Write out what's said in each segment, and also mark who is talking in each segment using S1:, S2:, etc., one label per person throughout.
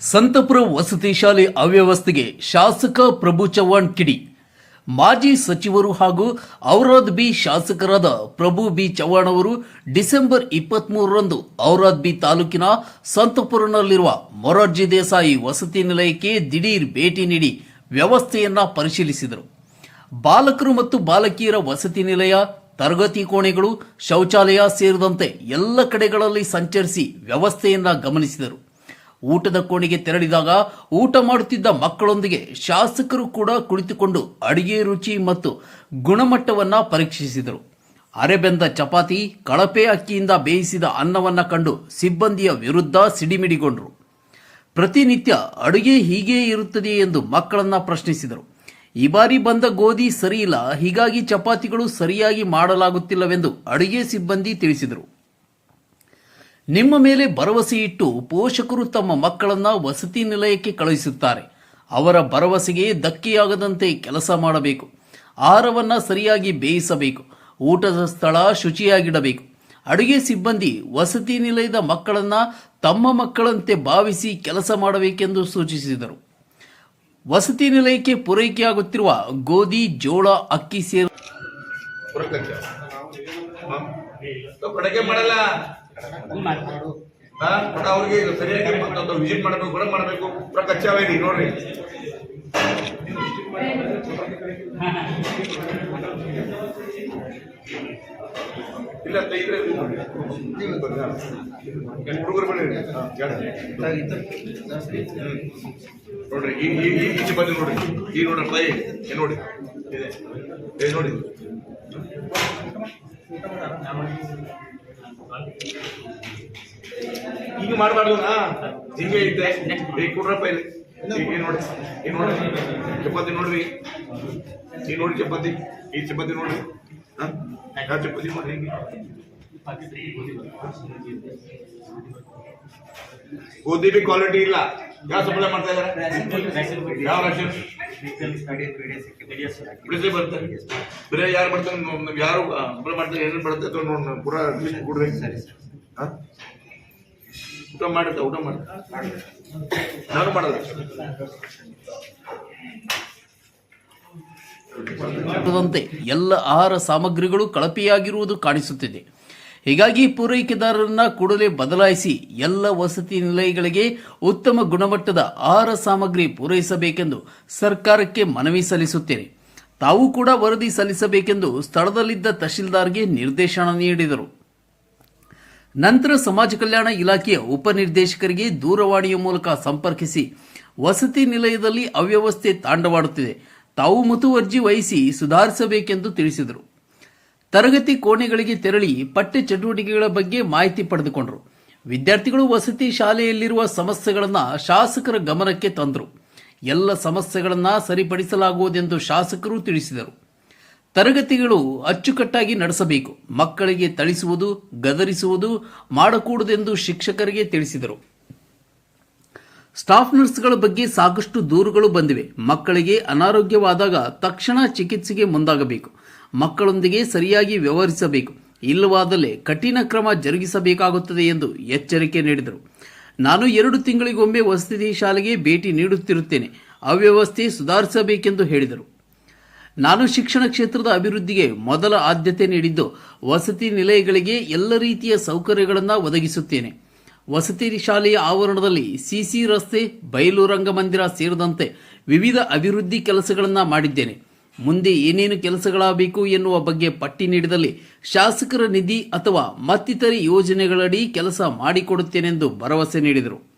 S1: ಸಂತಪುರ ವಸತಿ ಶಾಲೆ ಅವ್ಯವಸ್ಥೆಗೆ ಶಾಸಕ ಪ್ರಭು ಚವ್ಹಾಣ್ ಕಿಡಿ. ಮಾಜಿ ಸಚಿವರು ಹಾಗೂ ಔರಾದ್ ಬಿ ಶಾಸಕರಾದ ಪ್ರಭು ಬಿ ಚವ್ಹಾಣ್ ಅವರು ಡಿಸೆಂಬರ್ ಇಪ್ಪತ್ಮೂರರಂದು ಔರಾದ್ ಬಿ ತಾಲೂಕಿನ ಸಂತಪುರನಲ್ಲಿರುವ ಮೊರಾರ್ಜಿ ದೇಸಾಯಿ ವಸತಿ ನಿಲಯಕ್ಕೆ ದಿಢೀರ್ ಭೇಟಿ ನೀಡಿ ವ್ಯವಸ್ಥೆಯನ್ನ ಪರಿಶೀಲಿಸಿದರು. ಬಾಲಕರು ಮತ್ತು ಬಾಲಕಿಯರ ವಸತಿ ನಿಲಯ, ತರಗತಿ ಕೋಣೆಗಳು, ಶೌಚಾಲಯ ಸೇರಿದಂತೆ ಎಲ್ಲ ಕಡೆಗಳಲ್ಲಿ ಸಂಚರಿಸಿ ವ್ಯವಸ್ಥೆಯನ್ನ ಗಮನಿಸಿದರು. ಊಟದ ಕೋಣೆಗೆ ತೆರಳಿದಾಗ ಊಟ ಮಾಡುತ್ತಿದ್ದ ಮಕ್ಕಳೊಂದಿಗೆ ಶಾಸಕರು ಕೂಡ ಕುಳಿತುಕೊಂಡು ಅಡಿಗೆ ರುಚಿ ಮತ್ತು ಗುಣಮಟ್ಟವನ್ನ ಪರೀಕ್ಷಿಸಿದರು. ಅರೆಬೆಂದ ಚಪಾತಿ, ಕಳಪೆ ಅಕ್ಕಿಯಿಂದ ಬೇಯಿಸಿದ ಅನ್ನವನ್ನ ಕಂಡು ಸಿಬ್ಬಂದಿಯ ವಿರುದ್ಧ ಸಿಡಿಮಿಡಿಗೊಂಡರು. ಪ್ರತಿನಿತ್ಯ ಅಡುಗೆ ಹೀಗೆ ಇರುತ್ತದೆ ಎಂದು ಮಕ್ಕಳನ್ನ ಪ್ರಶ್ನಿಸಿದರು. ಈ ಬಾರಿ ಬಂದ ಗೋಧಿ ಸರಿಯಿಲ್ಲ, ಹೀಗಾಗಿ ಚಪಾತಿಗಳು ಸರಿಯಾಗಿ ಮಾಡಲಾಗುತ್ತಿಲ್ಲವೆಂದು ಅಡುಗೆ ಸಿಬ್ಬಂದಿ ತಿಳಿಸಿದರು. ನಿಮ್ಮ ಮೇಲೆ ಭರವಸೆ ಇಟ್ಟು ಪೋಷಕರು ತಮ್ಮ ಮಕ್ಕಳನ್ನ ವಸತಿ ನಿಲಯಕ್ಕೆ ಕಳುಹಿಸುತ್ತಾರೆ. ಅವರ ಭರವಸೆಗೆ ಧಕ್ಕೆಯಾಗದಂತೆ ಕೆಲಸ ಮಾಡಬೇಕು. ಆಹಾರವನ್ನ ಸರಿಯಾಗಿ ಬೇಯಿಸಬೇಕು. ಊಟದ ಸ್ಥಳ ಶುಚಿಯಾಗಿಡಬೇಕು. ಅಡುಗೆ ಸಿಬ್ಬಂದಿ ವಸತಿ ನಿಲಯದ ಮಕ್ಕಳನ್ನ ತಮ್ಮ ಮಕ್ಕಳಂತೆ ಭಾವಿಸಿ ಕೆಲಸ ಮಾಡಬೇಕೆಂದು ಸೂಚಿಸಿದರು. ವಸತಿ ನಿಲಯಕ್ಕೆ ಪೂರೈಕೆಯಾಗುತ್ತಿರುವ ಗೋಧಿ, ಜೋಳ, ಅಕ್ಕಿ ಸೇರಿ
S2: ಕಡೆಗೆ ಮಾಡಲ್ಲ ಬಟ್ ಅವ್ರಿಗೆ ಸರಿಯಾಗಿ ವಿಸಿಟ್ ಮಾಡಬೇಕು ಕೂಡ ಮಾಡಬೇಕು ಪುರ ಕಚ್ಚಾವೇರಿ ನೋಡ್ರಿ ಇಲ್ಲ ಇದ್ರೆ ಹುಡುಗರು ಬನ್ನಿ. ನೋಡ್ರಿ ಈ ಈ ಈ ಈಚೆ ಬಂದು ನೋಡ್ರಿ ಈ ನೋಡ್ರಿ ಏನ್ ನೋಡಿ ನೋಡಿ ಈಗ ಮಾಡಬಾರ್ದು ಹಿಂಗೆ ಐತೆ. ಏ ಕೊಡ್ರಪ್ಪ ಇಲ್ಲಿ. ಈಗ ನೋಡಿ ಈ ನೋಡಿ ಚಪಾತಿ ನೋಡ್ರಿ? ಈ ನೋಡಿ ಚಪಾತಿ? ಈ ಚಪಾತಿ ನೋಡ್ರಿ? ಹಾ? ಚಪಾತಿ ಹಿಂಗೆ ಗೋಧಿ ಬಿ ಕ್ವಾಲಿಟಿ ಇಲ್ಲ. ಯಾವ ಸಪ್ಲೈ ಮಾಡ್ತಾ ಇದ್ದಾರೆ. ಯಾವ ಬರ್ತಾರೆ ಬೇರೆ ಯಾರು ಬರ್ತಾರೆ ಯಾರು ಸಪ್ಲೈ ಮಾಡ್ತಾರೆ, ಏನೇನು ಬರುತ್ತೆ ಅಥವಾ ನೋಡಿ ಪೂರ ಲಿಸ್ಟ್ ಕೊಡ್ರಿ ಹಾ? ಊಟ ಮಾಡುತ್ತೆ ಊಟ ಮಾಡ ನಾನು ಮಾಡಲ್ಲ.
S1: ಎಲ್ಲ ಆಹಾರ ಸಾಮಗ್ರಿಗಳು ಕಳಪೆಯಾಗಿರುವುದು ಕಾಣಿಸುತ್ತಿದೆ. ಹೀಗಾಗಿ ಪೂರೈಕೆದಾರರನ್ನ ಕೂಡಲೇ ಬದಲಾಯಿಸಿ ಎಲ್ಲ ವಸತಿ ನಿಲಯಗಳಿಗೆ ಉತ್ತಮ ಗುಣಮಟ್ಟದ ಆಹಾರ ಸಾಮಗ್ರಿ ಪೂರೈಸಬೇಕೆಂದು ಸರ್ಕಾರಕ್ಕೆ ಮನವಿ ಸಲ್ಲಿಸುತ್ತೇನೆ. ತಾವು ಕೂಡ ವರದಿ ಸಲ್ಲಿಸಬೇಕೆಂದು ಸ್ಥಳದಲ್ಲಿದ್ದ ತಹಶೀಲ್ದಾರ್ಗೆ ನಿರ್ದೇಶನ ನೀಡಿದರು. ನಂತರ ಸಮಾಜ ಕಲ್ಯಾಣ ಇಲಾಖೆಯ ಉಪನಿರ್ದೇಶಕರಿಗೆ ದೂರವಾಣಿಯ ಮೂಲಕ ಸಂಪರ್ಕಿಸಿ ವಸತಿ ನಿಲಯದಲ್ಲಿ ಅವ್ಯವಸ್ಥೆ ತಾಂಡವಾಡುತ್ತಿದೆ. ತಾವು ಮುತುವರ್ಜಿ ವಹಿಸಿ ಸುಧಾರಿಸಬೇಕೆಂದು ತಿಳಿಸಿದರು. ತರಗತಿ ಕೋಣೆಗಳಿಗೆ ತೆರಳಿ ಪಠ್ಯ ಚಟುವಟಿಕೆಗಳ ಬಗ್ಗೆ ಮಾಹಿತಿ ಪಡೆದುಕೊಂಡರು. ವಿದ್ಯಾರ್ಥಿಗಳು ವಸತಿ ಶಾಲೆಯಲ್ಲಿರುವ ಸಮಸ್ಯೆಗಳನ್ನು ಶಾಸಕರ ಗಮನಕ್ಕೆ ತಂದರು. ಎಲ್ಲ ಸಮಸ್ಯೆಗಳನ್ನು ಸರಿಪಡಿಸಲಾಗುವುದೆಂದು ಶಾಸಕರು ತಿಳಿಸಿದರು. ತರಗತಿಗಳು ಅಚ್ಚುಕಟ್ಟಾಗಿ ನಡೆಸಬೇಕು. ಮಕ್ಕಳಿಗೆ ಥಳಿಸುವುದು, ಗದರಿಸುವುದು ಮಾಡಕೂಡದೆಂದು ಶಿಕ್ಷಕರಿಗೆ ತಿಳಿಸಿದರು. ಸ್ಟಾಫ್ ನರ್ಸ್ಗಳ ಬಗ್ಗೆ ಸಾಕಷ್ಟು ದೂರುಗಳು ಬಂದಿವೆ. ಮಕ್ಕಳಿಗೆ ಅನಾರೋಗ್ಯವಾದಾಗ ತಕ್ಷಣ ಚಿಕಿತ್ಸೆಗೆ ಮುಂದಾಗಬೇಕು. ಮಕ್ಕಳೊಂದಿಗೆ ಸರಿಯಾಗಿ ವ್ಯವಹರಿಸಬೇಕು. ಇಲ್ಲವಾದಲ್ಲಿ ಕಠಿಣ ಕ್ರಮ ಜರುಗಿಸಬೇಕಾಗುತ್ತದೆ ಎಂದು ಎಚ್ಚರಿಕೆ ನೀಡಿದರು. ನಾನು ಎರಡು ತಿಂಗಳಿಗೊಮ್ಮೆ ವಸತಿ ಶಾಲೆಗೆ ಭೇಟಿ ನೀಡುತ್ತಿರುತ್ತೇನೆ. ಅವ್ಯವಸ್ಥೆ ಸುಧಾರಿಸಬೇಕೆಂದು ಹೇಳಿದರು. ನಾನು ಶಿಕ್ಷಣ ಕ್ಷೇತ್ರದ ಅಭಿವೃದ್ಧಿಗೆ ಮೊದಲ ಆದ್ಯತೆ ನೀಡಿದ್ದು, ವಸತಿ ನಿಲಯಗಳಿಗೆ ಎಲ್ಲ ರೀತಿಯ ಸೌಕರ್ಯಗಳನ್ನು ಒದಗಿಸುತ್ತೇನೆ. ವಸತಿ ಶಾಲೆಯ ಆವರಣದಲ್ಲಿ ಸಿಸಿ ರಸ್ತೆ ಬಯಲು ರಂಗಮಂದಿರ ಸೇರಿದಂತೆ ವಿವಿಧ ಅಭಿವೃದ್ಧಿ ಕೆಲಸಗಳನ್ನು ಮಾಡಿದ್ದೇನೆ. ಮುಂದೆ ಏನೇನು ಕೆಲಸಗಳಾಗಬೇಕು ಎನ್ನುವ ಬಗ್ಗೆ ಪಟ್ಟಿ ನೀಡಿದಲ್ಲಿ ಶಾಸಕರ ನಿಧಿ ಅಥವಾ ಮತ್ತಿತರ ಯೋಜನೆಗಳಡಿ ಕೆಲಸ ಮಾಡಿಕೊಡುತ್ತೇನೆಂದು ಭರವಸೆ ನೀಡಿದರು.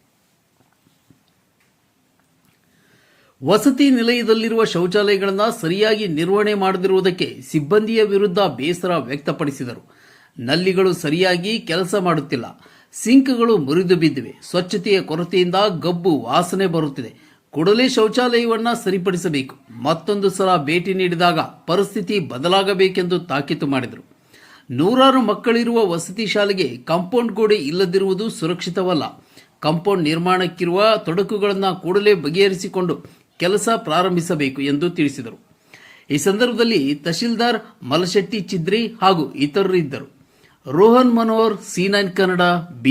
S1: ವಸತಿ ನಿಲಯದಲ್ಲಿರುವ ಶೌಚಾಲಯಗಳನ್ನು ಸರಿಯಾಗಿ ನಿರ್ವಹಣೆ ಮಾಡದಿರುವುದಕ್ಕೆ ಸಿಬ್ಬಂದಿಯ ವಿರುದ್ಧ ಬೇಸರ ವ್ಯಕ್ತಪಡಿಸಿದರು. ನಲ್ಲಿಗಳು ಸರಿಯಾಗಿ ಕೆಲಸ ಮಾಡುತ್ತಿಲ್ಲ. ಸಿಂಕ್ಗಳು ಮುರಿದು ಬಿದ್ದಿವೆ ಸ್ವಚ್ಛತೆಯ ಕೊರತೆಯಿಂದ ಗಬ್ಬು ವಾಸನೆ ಬರುತ್ತಿದೆ. ಕೂಡಲೇ ಶೌಚಾಲಯವನ್ನು ಸರಿಪಡಿಸಬೇಕು. ಮತ್ತೊಂದು ಸಲ ಭೇಟಿ ನೀಡಿದಾಗ ಪರಿಸ್ಥಿತಿ ಬದಲಾಗಬೇಕೆಂದು ತಾಕೀತು ಮಾಡಿದರು. ನೂರಾರು ಮಕ್ಕಳಿರುವ ವಸತಿ ಶಾಲೆಗೆ ಕಾಂಪೌಂಡ್ ಗೋಡೆ ಇಲ್ಲದಿರುವುದು ಸುರಕ್ಷಿತವಲ್ಲ. ಕಾಂಪೌಂಡ್ ನಿರ್ಮಾಣಕ್ಕಿರುವ ತೊಡಕುಗಳನ್ನು ಕೂಡಲೇ ಬಗೆಹರಿಸಿಕೊಂಡು ಕೆಲಸ ಪ್ರಾರಂಭಿಸಬೇಕು ಎಂದು ತಿಳಿಸಿದರು. ಈ ಸಂದರ್ಭದಲ್ಲಿ ತಹಶೀಲ್ದಾರ್ ಮಲಶೆಟ್ಟಿ ಚಿದ್ರಿ ಹಾಗೂ ಇತರರು ಇದ್ದರು Rohan Manohar, C nine Kannada, B